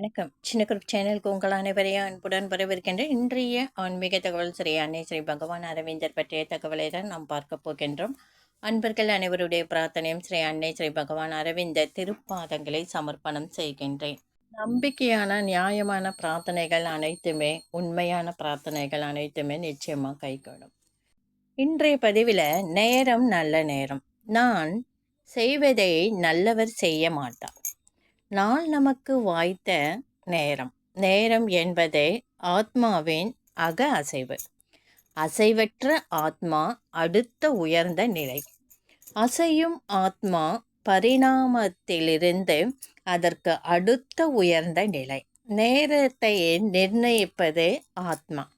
வணக்கம். சின்ன குரூப் சேனலுக்கு உங்கள் அனைவரையும் அன்புடன் வரவிருக்கின்ற இன்றைய ஆன்மீக தகவல் ஸ்ரீ அன்னை ஸ்ரீ பகவான் அரவிந்தர் பற்றிய தகவலை தான் நாம் பார்க்க போகின்றோம். அன்பர்கள் அனைவருடைய பிரார்த்தனையும் ஸ்ரீ அன்னை ஸ்ரீ பகவான் அரவிந்தர் திருப்பாதங்களை சமர்ப்பணம் செய்கின்றேன். நம்பிக்கையான நியாயமான பிரார்த்தனைகள் அனைத்துமே உண்மையான பிரார்த்தனைகள் அனைத்துமே நிச்சயமாக கைகூடும். இன்றைய பதிவில் நேரம் நல்ல நேரம். நான் செய்வதை நல்லவர் செய்ய மாட்டார். நாள் நமக்கு வாய்த்த நேரம். நேரம் என்பதே ஆத்மாவின் அக அசைவு. அசைவற்ற ஆத்மா அடுத்த உயர்ந்த நிலை. அசையும் ஆத்மா பரிணாமத்திலிருந்து அதற்கு அடுத்த உயர்ந்த நிலை. நேரத்தை நிர்ணயிப்பது ஆத்மா.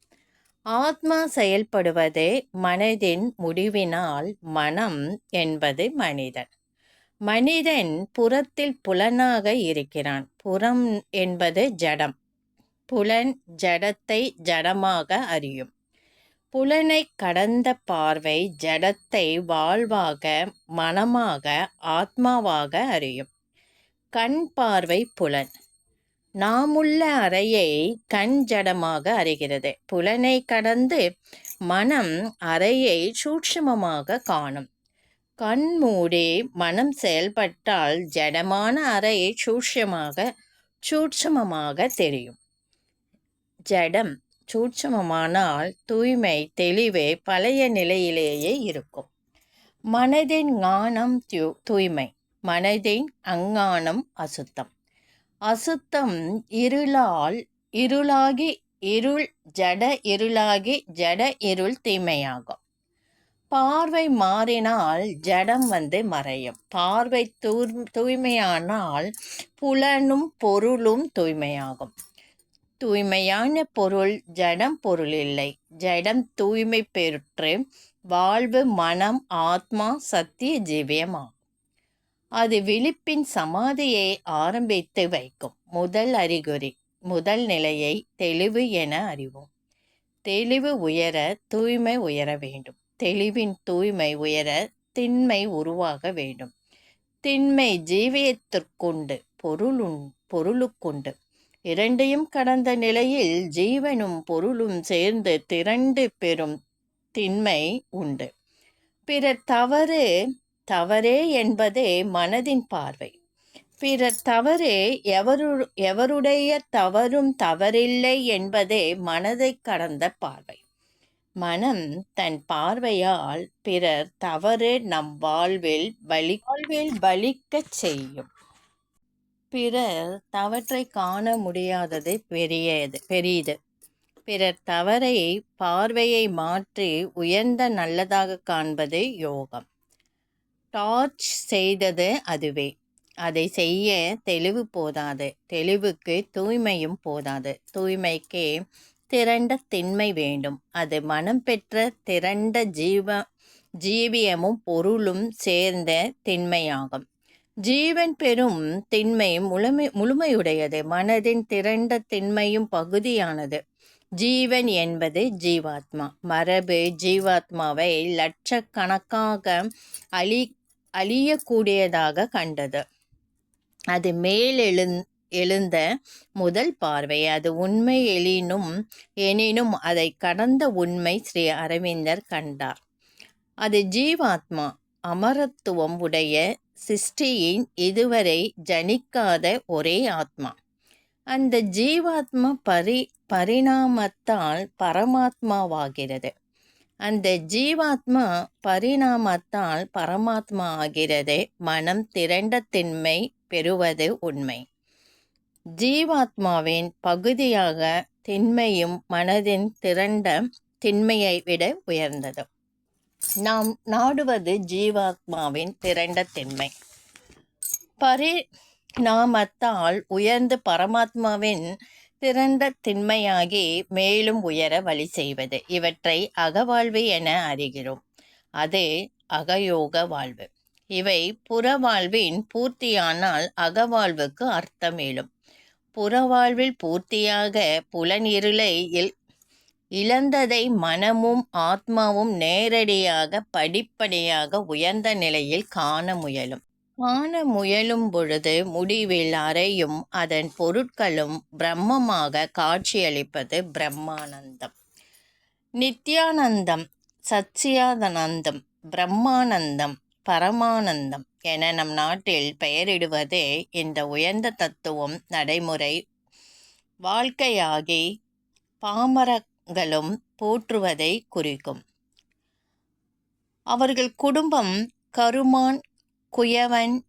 ஆத்மா செயல்படுவதே மனதின் முடிவினால் மனம் என்பது மனிதன். மனிதன் புறத்தில் புலனாக இருக்கிறான். புறம் என்பது ஜடம். புலன் ஜடத்தை ஜடமாக அறியும். புலனை கடந்த பார்வை ஜடத்தை வாழ்வாக மனமாக ஆத்மாவாக அறியும். கண் பார்வை புலன். நாமுள்ள அறையை கண் ஜடமாக அறிகிறது. புலனை கடந்து மனம் அறையை சூட்சமமாக காணும். கண்மூடி மனம் செயல்பட்டால் ஜடமான அறை சூட்சமாக சூட்சமமாக தெரியும். ஜடம் சூட்சமமானால் தூய்மை தெளிவே பழைய நிலையிலேயே இருக்கும். மனதின் ஞானம் தியூ தூய்மை. மனதின் அஞ்ஞானம் அசுத்தம். அசுத்தம் இருளால் இருளாகி இருள் ஜட இருளாகி ஜட இருள் தீமையாகும். பார்வை மாறினால் ஜடம் வந்து மறையும். பார்வை தூர் தூய்மையானால் புலனும் பொருளும் தூய்மையாகும். தூய்மையான பொருள் ஜடம் பொருள் இல்லை. ஜடம் தூய்மை பெற்று வாழ்வு மனம் ஆத்மா சத்திய ஜீவியமாகும் அது விழிப்பின் சமாதியை ஆரம்பித்து வைக்கும். முதல் அறிகுறி முதல் நிலையை தெளிவு என அறிவோம். தெளிவு உயர தூய்மை உயர வேண்டும். தெளிவின் தூய்மை உயர திண்மை உருவாக வேண்டும். திண்மை ஜீவியத்திற்குண்டு பொருளும் பொருளுக்குண்டு. இரண்டையும் கடந்த நிலையில் ஜீவனும் பொருளும் சேர்ந்து திரண்டு பெறும் திண்மை உண்டு. பிறர் தவறு தவறே என்பதே மனதின் பார்வை. பிறர் தவறு எவரு எவருடைய தவறும் தவறில்லை என்பதே மனதை கடந்த பார்வை. மனம் தன் பார்வையால் பிறர் தவறு நம் வாழ்வில் பலி வாழ்வில் பலிக்கச் செய்யும். பிறர் தவற்றை காண முடியாதது பெரியது பெரியது பிறர் தவறை பார்வையை மாற்றி உயர்ந்த நல்லதாக காண்பது யோகம். டார்ச் செய்தது அதுவே. அதை செய்ய தெளிவு போதாது. தெளிவுக்கு தூய்மையும் போதாது. தூய்மைக்கே திரண்ட திண்மை வேண்டும். அது மனம் பெற்ற திரண்ட ஜீவ ஜீவியமும் பொருளும் சேர்ந்த திண்மையாகும். ஜீவன் பெறும் திண்மை முழுமை முழுமையுடையது. மனதின் திரண்ட திண்மையும் பகுதியானது. ஜீவன் என்பது ஜீவாத்மா. மரபு ஜீவாத்மாவை லட்சக்கணக்காக அழி அழியக்கூடியதாக கண்டது. அது மேலெழு எழுந்த முதல் பார்வை. அது உண்மை எழினும் எனினும் அதை கடந்த உண்மை ஸ்ரீ அரவிந்தர் கண்டார். அது ஜீவாத்மா அமரத்துவம் உடைய சிருஷ்டியின் இதுவரை ஜனிக்காத ஒரே ஆத்மா. அந்த ஜீவாத்மா பரி பரிணாமத்தால் பரமாத்மாவாகிறது. அந்த ஜீவாத்மா பரிணாமத்தால் பரமாத்மா ஆகிறது மனம் திரண்ட திண்மை பெறுவது உண்மை. ஜீவாத்மாவின் பகுதியாக திண்மையும் மனதின் திரண்ட திண்மையை விட உயர்ந்தது. நாம் நாடுவது ஜீவாத்மாவின் திரண்ட திண்மை. பரிணாமத்தால் உயர்ந்து பரமாத்மாவின் திரண்ட திண்மையாகி மேலும் உயர வழி செய்வது. இவற்றை அகவாழ்வு என அறிகிறோம். அது அகயோக வாழ்வு. இவை புறவாழ்வின் பூர்த்தியானால் அகவாழ்வுக்கு அர்த்தமேலும் புறவாழ்வில் பூர்த்தியாக புலனிருளை இழந்ததை மனமும் ஆத்மாவும் நேரடியாக படிப்படியாக உயர்ந்த நிலையில் காண முயலும். காண முயலும் பொழுது முடிவில் அறையும் அதன் பொருட்களும் பிரம்மமாக காட்சியளிப்பது பிரம்மானந்தம். நித்யானந்தம் சச்சியாதனந்தம் பிரம்மானந்தம் பரமானந்தம் என நம் நாட்டில் பெயரிடுவதே இந்த உயர்ந்த தத்துவம் நடைமுறை. வாழ்க்கையாகி பாமரங்களும் போற்றுவதை குறிக்கும். அவர்கள் குடும்பம் கருமான் குயவன்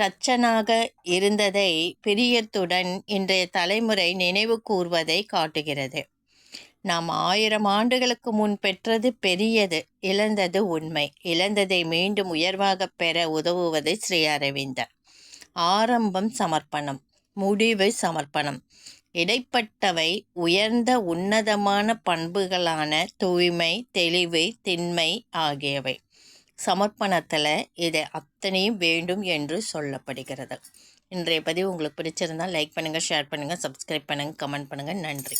தச்சனாக இருந்ததை பிரியத்துடன் இன்றைய தலைமுறை நினைவு கூர்வதை காட்டுகிறது. நாம் ஆயிரம் ஆண்டுகளுக்கு முன் பெற்றது பெரியது இழந்தது உண்மை. இழந்ததை மீண்டும் உயர்வாக பெற உதவுவது ஸ்ரீ அரவிந்தர் ஆரம்பம் சமர்ப்பணம் முடிவு சமர்ப்பணம். இடைப்பட்டவை உயர்ந்த உன்னதமான பண்புகளான தூய்மை தெளிவு திண்மை ஆகியவை. சமர்ப்பணத்தில் இது அத்தனையும் வேண்டும் என்று சொல்லப்படுகிறது. இன்றைய பதிவு உங்களுக்கு பிடிச்சிருந்தால் லைக் பண்ணுங்கள் ஷேர் பண்ணுங்கள் சப்ஸ்கிரைப் பண்ணுங்கள் கமெண்ட் பண்ணுங்கள் நன்றி.